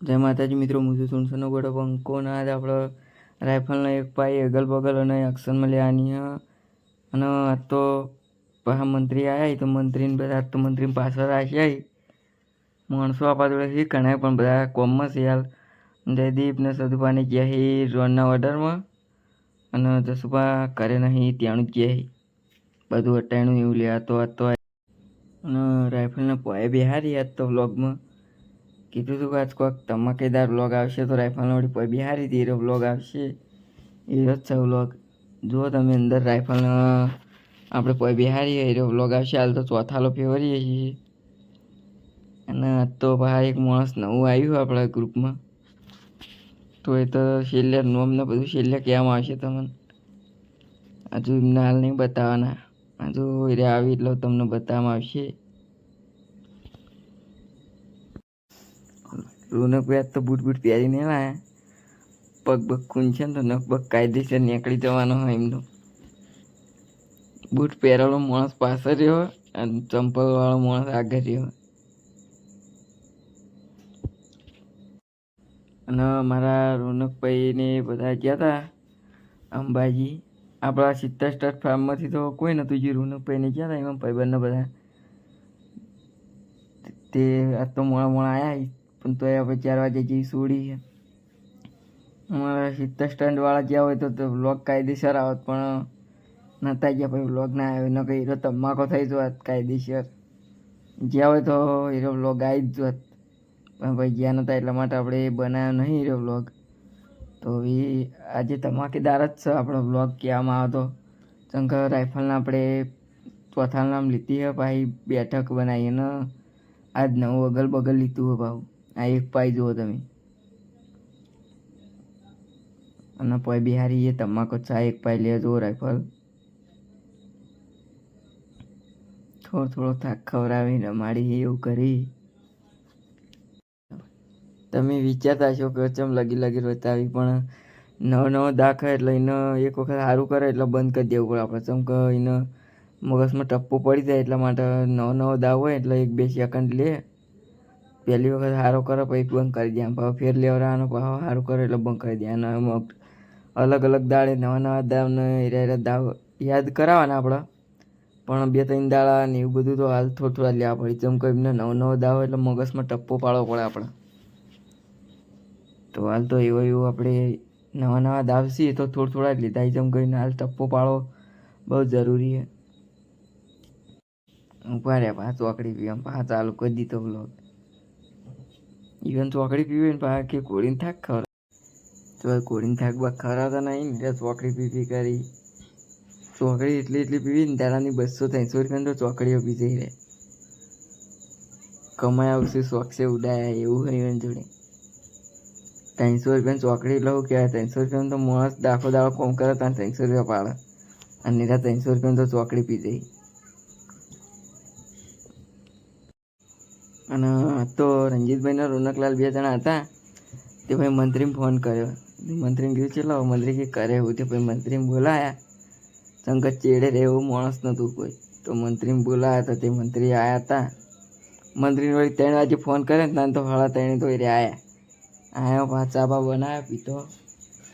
જય માતાજી મિત્રો, હું છું સુનસનો ગોડો પંકોના જ આપણો રાઇફલનો એક પાઈ અગલ બગલ અને એક્શનમાં લેવાની. અને આ તો પાછા મંત્રી આવ્યા તો મંત્રીને બધા તો મંત્રીને પાછળ રાખ્યા માણસો આપણા જોડે છે, ઘણા પણ બધા કોમમાં છે હાલ. જયદીપ ગયા છે રોનના ઓર્ડરમાં. અને જસુભા કરે નહીં ત્યાંનું જ ગયા બધું અટાણું એવું લે તો, આ તો. અને રાઇફલના પોએ બિહારી યાદ તો વ્લોગમાં. કીધું હતું કે આજ કોઈક ધમાકેદાર વ્લોગ આવશે તો રાઇફલનો વળી પોઈ બિહારી હતી એરો વ્લોગ આવશે? એ જ છે વ્લોગ જુઓ તમે અંદર રાઇફલ આપણે પોઈ બિહારી એરો વ્લોગ આવશે, હાલ તો ચોથાલો ફેવરીએ છીએ. અને તો ભાઈ એક માણસ નવું આવ્યું આપણા ગ્રુપમાં. તો એ તો છેલ્લે નોમને બધું છેલ્લે કહેવામાં આવશે તમને. હજુ એમને હાલ નહીં બતાવવાના હજુ એ આવી એટલે તમને બતાવવામાં આવશે. રોનક વ્યાજ તો બૂટ બૂટ પહેરીને આવ્યા પગ ખૂન છે ને તો નખ કાયદેસર નીકળી જવાનો હોય એમનો. બૂટ પહેરેલો માણસ પાછળ રહ્યો અને ચંપલ વાળો માણસ આગળ રહ્યો અને મારા રોનકભાઈને બધા ગયા હતા અંબાજી, આપણા સિત્તેર સ્ટાર ફાર્મમાંથી તો કોઈ નહોતું જે રોનકભાઈને ગયા હતા એમાં ભાઈબંધને બધા. તે આજ તો મોડા મોડા આવ્યા પણ એ આપણે ચાર વાગે જઈ છોડી છે અમારા સિત્તેર સ્ટેન્ડવાળા ગયા હોય તો તો વ્લોગ કાયદેસર આવત, પણ નતા ગયા પછી વ્લોગ ના આવ્યો. ન કંઈ હીરો તમાકો થઈ જવાત કાયદેસર. ગયા હોય તો હીરો વ્લોગ આવી જ જોત પણ ભાઈ ગયા નહોતા એટલા માટે આપણે બનાવ્યો નહીં હીરો વ્લોગ તો એ આજે ધમાકેદાર જ છે આપણો વ્લોગ કહેવામાં આવતો. શંકર રાઇફલના આપણે ચોથા નામ લીધી છે ભાઈ, બેઠક બનાવી અને આજ નવું અગલ બગલ લીધું હોય ભાવ. આ એક પાઈ જુઓ તમે. અને પોઈ બિહારી એ તમાકુ ચા એક પાઈ લે જુઓ રાઇફલ થોડો થોડો થાક ખવડાવી રમાડી એવું કરી. તમે વિચારતા છો કે ચમ લગી લગી રોતાવી, પણ નવો નવો દાખ એટલે એને એક વખત સારું કરે એટલે બંધ કરી દેવું પડે. આપણે ચમ એને મગજમાં ટપ્પો પડી જાય એટલા માટે નવો નવો દાવ હોય એટલે એક બે સેકન્ડ લે. પહેલી વખત સારો કરે પછી બંધ કરી દે ભાવ ફેર લેવડાવવાનો ભાવ સારું કરે એટલે બંધ કરી દે અને અમુક અલગ અલગ દાડે નવા નવા દાવને એરા દાવ યાદ કરાવવાના આપણે. પણ બે ત્રણ દાડા ને એવું બધું તો હાલ થોડા થોડા લેવા પડે. જેમ કે એમને નવો નવો દાવ એટલે મગજમાં ટપ્પો પાડવો પડે આપણે. તો હાલ તો એવો એવું આપણે નવા નવા દાવ છીએ તો થોડા થોડા જ લીધા જેમ કરીને હાલ ટપ્પો પાડવો બહુ જરૂરી છે. ઊભા રહ્યા આકડી ચોકડી પીવા પા ચાલુ કરી દીધો બ્લોગ ઇવન ચોકડી પીવે ને પાછા કે કોળીને થાક ખવડાવે. તો કોળીને થાક બા ખવડાવતા નહીં ને ચોકડી પી પી કરી. ચોકડી એટલી એટલી પીવી ને તારાની બસો ત્રણસો રૂપિયા તો ચોકડીઓ પી જઈ રહે. કમાઈ આવશે શોખશે ઉડાયા, એવું હોય એની જોડે. ત્રણસો રૂપિયાની ચોકડી લઉં કહેવાય, ત્રણસો રૂપિયાનું તો માણસ દાખો દાડો કોમ કરે ત્યાં ત્રણસો રૂપિયા પાડે. અને નીરા ત્રણસો રૂપિયાની તો ચોકડી પી જઈ અને તો રંજીતભાઈના રોનકલાલ બે જણા હતા, તે ભાઈ મંત્રીને ફોન કર્યો. મંત્રીને કીધું, ચલો, મંત્રી કે કરે એવું તે ભાઈ મંત્રીને બોલાયા. સંગત ચેડે રહે એવું માણસ નહોતું કોઈ. તો મંત્રીને બોલાયા તો તે મંત્રી આવ્યા હતા. મંત્રીને વળી ત્રણ વાગે ફોન કરે ને, ત્યાં તો હળા ત્રણે તો એ આવ્યા આવ્યો પાછા બા બનાવ્યા પીતો.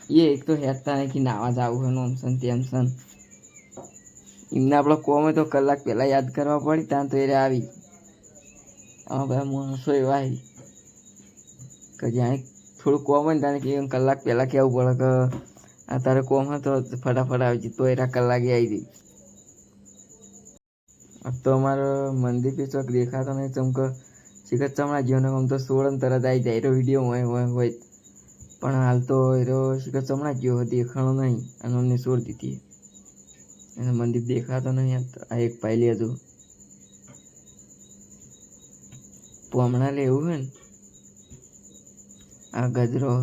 એ એક તો હેરતા નહીં નાવા જવું હોય ઓમસન તેમસન. તેમ એમને આપણો કોમ તો કલાક પહેલાં યાદ કરવા પડી, ત્યાં તો એ આવી. બધા માણસો એવા કે જાણે થોડું કોમ હોય ને કે કલાક પહેલાં કહેવું પડે કે આ તારે કોમ હતો ફટાફટ આવી જઈ તો એના કલાકે આવી જઈ તો અમારો મંદિર પે ચોક દેખાતો નહીં ચમક શિખર ચમણા જીવનો આમ તો સોળ તરત આવી જાય, એરો વીડિયો હોય હોય હોય. પણ હાલ તો એનો શિખર ચમણા જેવો દેખાણો નહીં, અને અમને સોળ દીધી એને મંદિર દેખાતો નહીં, આ એક પાયલી હતું હમણાં લેવું હોય ને? આ ગજરો.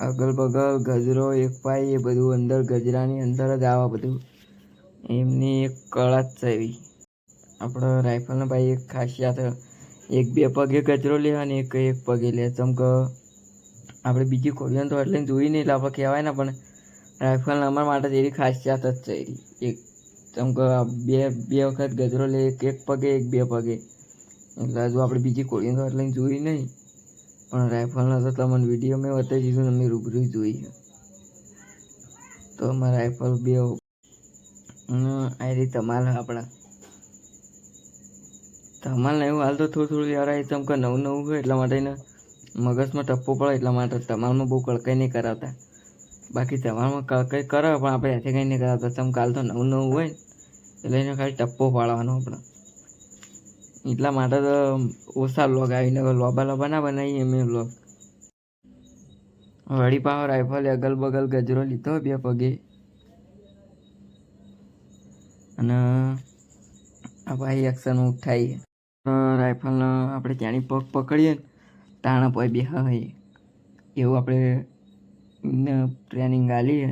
અગલ બગલ ગજરો, એક પાઈ, એ બધું અંદર ગજરાની અંદર જ આવે બધું. એમની એક કળા જ છે એવી આપણો રાઇફલનો ભાઈ એક ખાસિયાત. એક બે પગે ગજરો લે અને એક એક પગે લે. ચમ આપણે બીજી ખોલીએ તો એટલે જોઈ નહીં એટલે આપણે કહેવાય ને પણ રાઇફલ અમારા માટે એવી ખાસિયાત જ છે એક ચમ બે બે વખત ગજરો લે, એક એક પગે, એક બે પગે. એટલે હજુ આપણે બીજી કોળીનો હાથ લઈને જોઈ નહીં પણ રાઇફલના તો તમને વીડિયો મેં બતાવી દીધું અમે રૂબરૂ જોઈ તો અમારા રાઇફલ બે અને આ રીતે તમાલ આપણા તમાલ એવું હાલ તો થોડું થોડું યાર ચમ કે નવું નવું હોય એટલા માટે મગજમાં ટપ્પો પડે એટલા માટે તમાલમાં બહુ કડકાઈ નહીં કરાવતા. બાકી તમાલમાં કંઈ કરે, પણ આપણે હાથે કંઈ નહીં કરાવતા. ચમ કાલ તો નવું નવું હોય એટલે એને ખાલી ટપ્પો પાડવાનો આપણે. એટલા માટે તો ઓછા લોગ આવીને લોબા લોબા ના બનાવીએ અમે લોગ. વળી પાછો રાઇફલ અગલ બગલ ગજરો લીધો બે પગે. અને આ ભાઈ એક્શન ઉઠાઈએ. રાઇફલનો આપણે ત્યાંની પગ પકડીએ ને, તાણા પછી બે હા એવું આપણે ટ્રેનિંગ આલીએ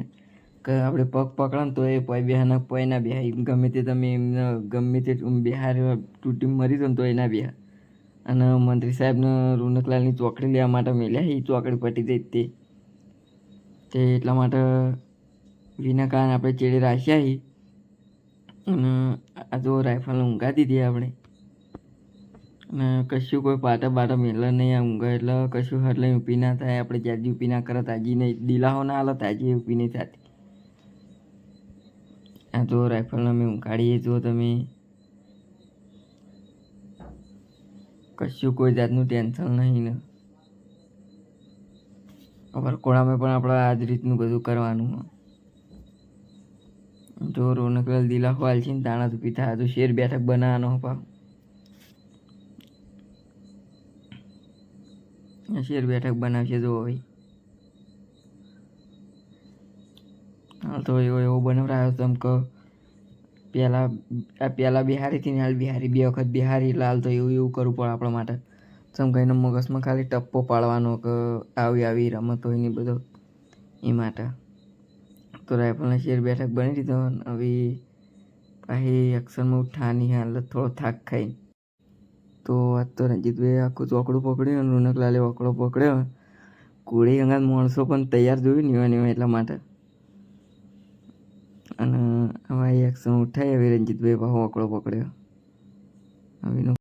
કે આપણે પગ પકડો તો એ પોઈ બેહાના પોઈ ના બેહાય ગમે તે તમે એમને ગમે તે બિહાર તૂટી મરી દો ને તો એના બેહા અને મંત્રી સાહેબને રોનકલાલની ચોકડી લેવા માટે મેલ્યા એ ચોકડી પટી જઈ તે. તે એટલા માટે વિના કારણે આપણે ચેડે રાખ્યા અને આ જો રાઇફલ ઊંઘા દીધી આપણે. અને કશું કોઈ પાટા બાટા મેલે નહીં આ ઊંઘા એટલે કશું લઈને ઊભી ના થાય. આપણે જ્યાં ઊભી ના કરે તાજી નહીં. દિલાહો ના હાલે તાજી ઊભી નહીં થતી. આ જો રાઇફલને અમે ઊંઘાડીએ જો તમે. કશું કોઈ જાતનું ટેન્શન નહીં ને. વરકોળામાં પણ આપણે આ જ રીતનું બધું કરવાનું જો રોનકલાલ દિલા હાલ છે ને, દાણા તો પીતા તો શેર બેઠક બનાવવાનો પા શેર બેઠક બનાવશે જો હવે હાલ તો એવો એવો બનાવડાયો તમ કે પહેલાં આ પહેલાં બિહારીથી ને હાલ બિહારી બે વખત બિહારી લાલ તો એવું એવું કરવું પડે આપણા માટે. સમ કહીને મગજમાં ખાલી ટપ્પો પાડવાનો કે આવી આવી રમત હોય ને બધો. એ માટે. તો રાયફલના શેર બેઠક બની દીધો હવે પાછી એક્શનમાં ઉઠાની હાલ થોડો થાક ખાઈ તો આજ તો રંજીતભાઈ આખું ચોકડું પકડ્યું અને રોનકલાલે ઓકડો પકડ્યો. કોળી અંગાત માણસો પણ તૈયાર જોયું ને એવા એટલા માટે. અને હવે એક્શન ઉઠાઈ હવે રંજીતભાઈ પાછો ઓકડો પકડ્યો. હવેનો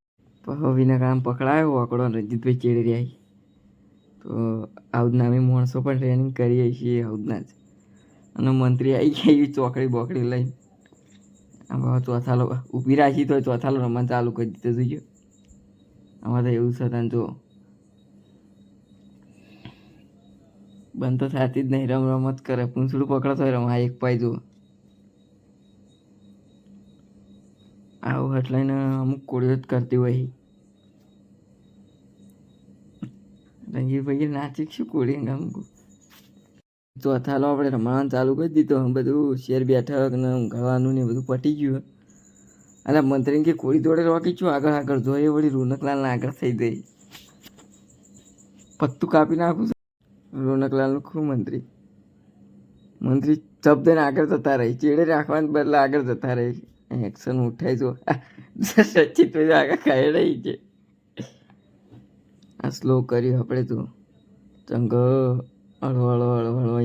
પાછો વિના કામ પકડાયો ઓકડો રંજીતભાઈ ચેડી રહ્યા તો આવડના અમે માણસો પણ ટ્રેનિંગ કરીએ છીએ આવડના જ અને મંત્રી આવી ગયા એવી ચોકડી બોકડી લઈને. આ ચોથાલો ઊભી રાખી તો ચોથાલો રમવા ચાલુ કરી દીધું જોઈએ આમાં તો એવું છે તને જો. બંધ તો થતી જ નહીં, રમ રમત કરે, પૂંછડું પકડતો હોય રમા એક પાય જુઓ આવું હટલાઈને અમુક કોળીઓ જ કરતી હોય. રંગીભાઈ નાચી શું કોળી અમુક ચોથા લો આપણે રમવાનું ચાલુ કરી દીધું, બધું શેર બેઠક ને ઊંઘવાનું ને બધું પટી ગયું. અલા મંત્રીને કે કોળી દોડે રોકી છું આગળ આગળ જોઈએ વળી રોનકલાલને આગળ થઈ ગઈ. પત્તું કાપી નાખું રોનકલાલનું ખૂબ મંત્રી? મંત્રી શબ્દને આગળ જતા રહી. ચેડે રાખવાને બદલે આગળ જતા રહી. એક્શન ઉઠાઈ જો સચિત આગળ ખાઈ રહી છે આ સ્લો કર્યું આપણે તો. ચંગ હળવો હળવો હળવો